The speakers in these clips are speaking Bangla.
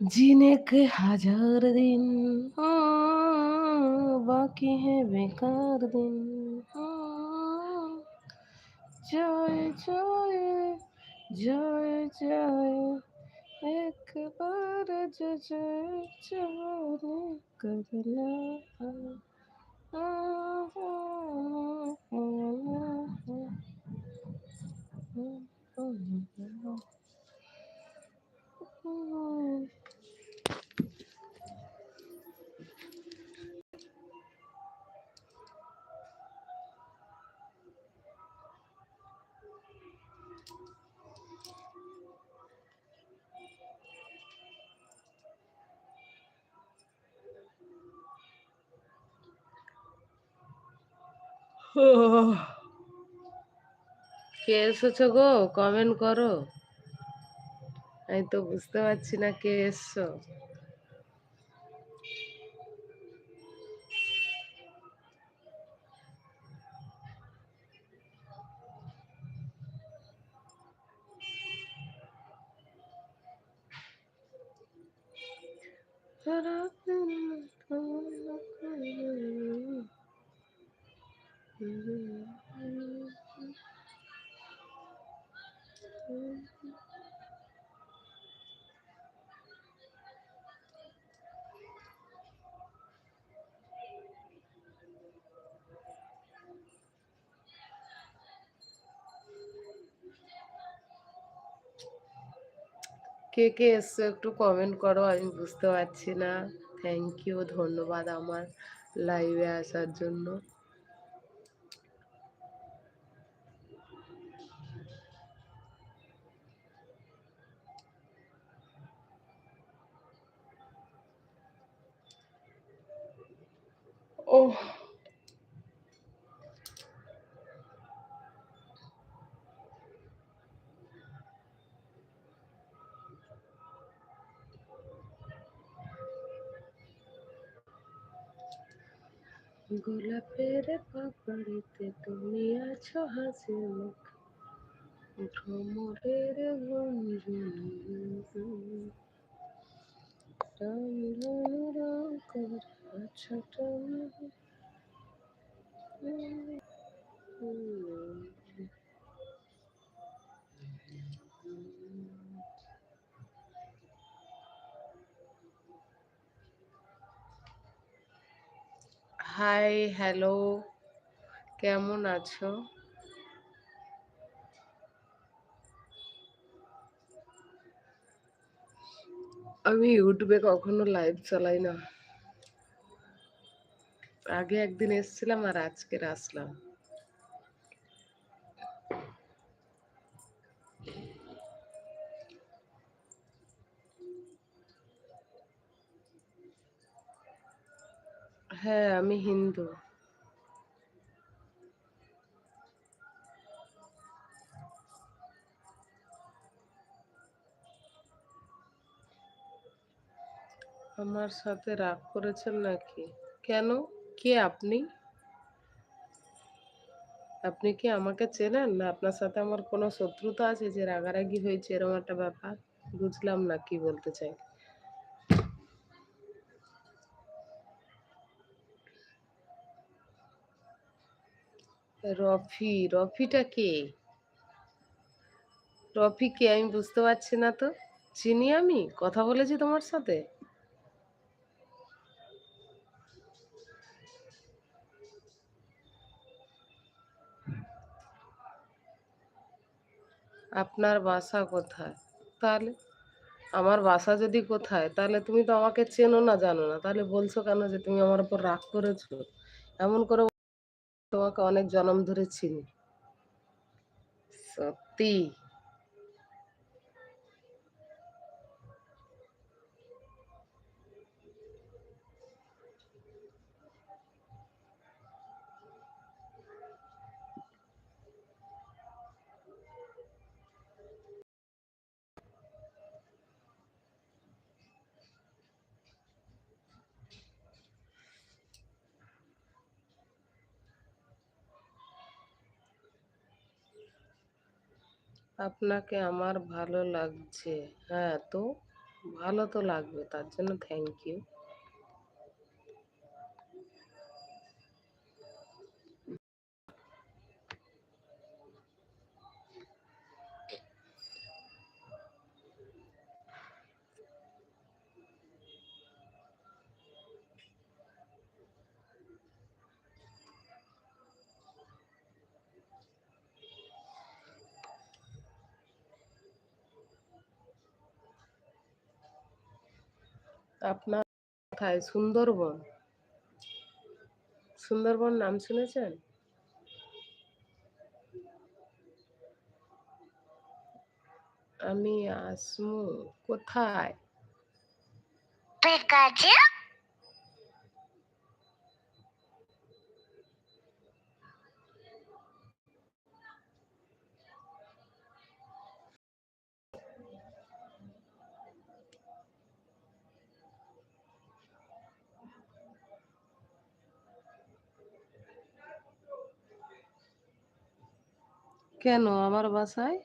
जीने के हज़ार दिन बाकी है बेकार दिन जाए जाए जाए जाए एक बार जो जाए जाने Oh, কে এসেছ গো? কমেন্ট করো। আমি তো বুঝতে পারছি না কে এসছো। কে কে এসছো একটু কমেন্ট করো, আমি বুঝতে পারছি না। থ্যাংক ইউ ধন্যবাদ আমার লাইভে আসার জন্য। ও গোলাপের পাপড়িতে তুমি আছো হাসি মুখ ভ্রমরের গুঞ্জন রাম হাই হ্যালো কেমন আছো? আমি ইউটিউবে কখনো লাইভ চালাই না। আগে একদিন এসছিলাম আর আজকের আসলাম। হ্যাঁ আমি হিন্দু। আমার সাথে রাগ করেছেন নাকি? কেন? কে আপনি? আপনি কি আমাকে চেনেন? না, আপনার সাথে আমার কোনো শত্রুতা আছে যে রাগারাগি হয়েছে এরকম একটা ব্যাপার? বুঝলাম না কি বলতে চাই। রফি, রফিটা কে? রফি কে? আমি বুঝতে পারছি না তো। চিনি আমি? কথা বলেছি তোমার সাথে? আপনার বাসা কোথায়? তাহলে? আমার বাসা যদি কোথায়, তাহলে তুমি তো আমাকে চেনো না, জানো না। তাহলে বলছো কেন যে তুমি আমার উপর রাগ করেছ? এমন করে তোমাকে অনেক জনম ধরে চিনি। সত্যি। আপনাকে আমার ভালো লাগছে। হ্যাঁ তো ভালো তো লাগবে তার জন্য থ্যাংক ইউ আপনার কোথায়? সুন্দরবন। সুন্দরবন নাম শুনেছেন? আমি আসমু কোথায়? Pikachu? কেন আমার বাসায়?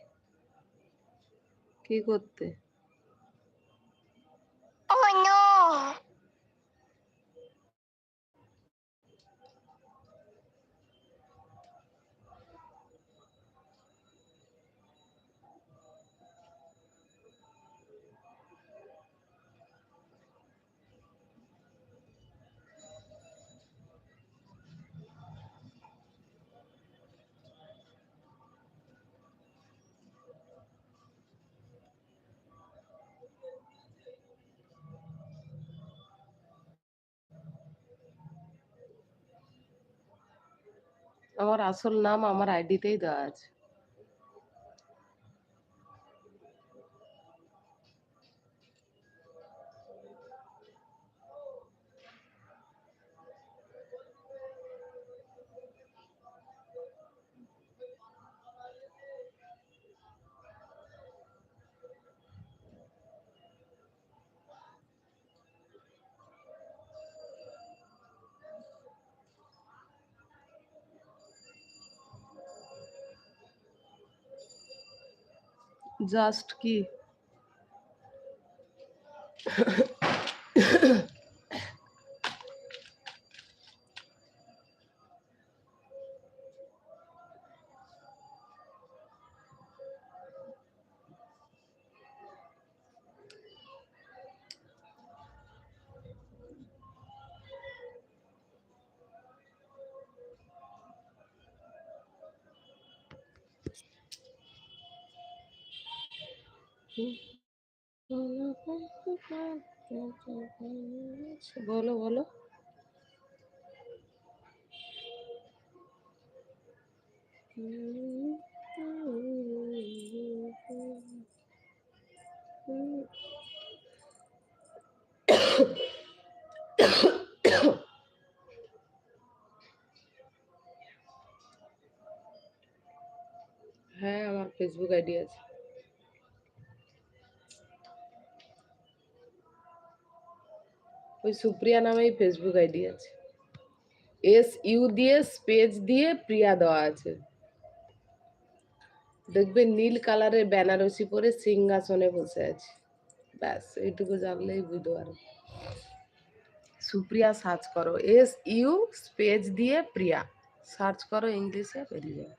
কি করতে? আমার আসল নাম আমার আইডিতেই দেওয়া আছে। জাস্ট কি বলো বলো। হ্যাঁ আমার ফেসবুক আইডি আছে। ওই সুপ্রিয়া নামেই ফেসবুক আইডি আছে। এস ইউ দিয়ে স্পেস দিয়ে প্রিয়া দেওয়া আছে। দেখবে নীল কালারের বেনারসি পরে সিংহাসনে বসে আছে। ব্যাস, এইটুকু জানলেই বুঝতে পারো সুপ্রিয়া সার্চ করো। এস ইউ স্পেস দিয়ে প্রিয়া। সার্চ করো ইংলিশে, বেরিয়ে যাবে।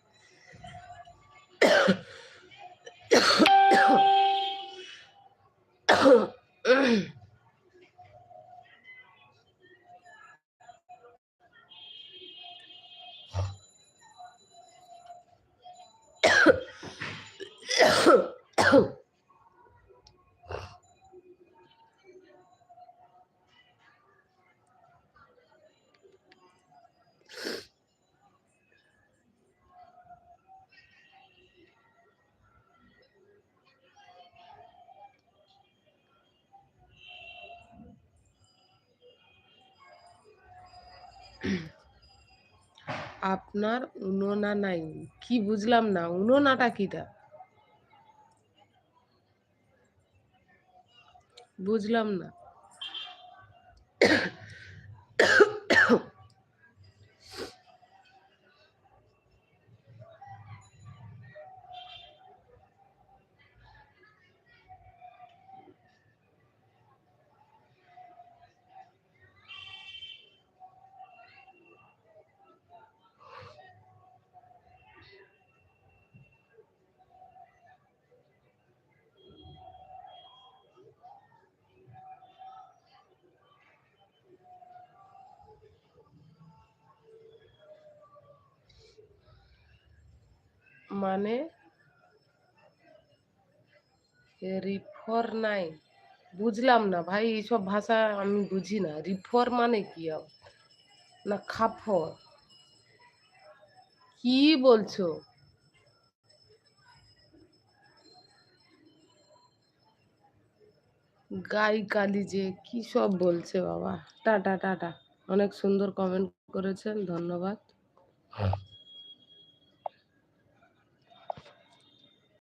আপনার উনোনা নাই কি বুঝলাম না উনোনাটা কিটা? বুঝলাম না। মানে রিফর নাই বুঝলাম না ভাই, এইসব ভাষা আমি বুঝি না। রিফর মানে কি? না খাফর? কি বলছো? গাই কালি যে, কি সব বলছে বাবা। Tata tata. অনেক সুন্দর কমেন্ট করেছেন, ধন্যবাদ।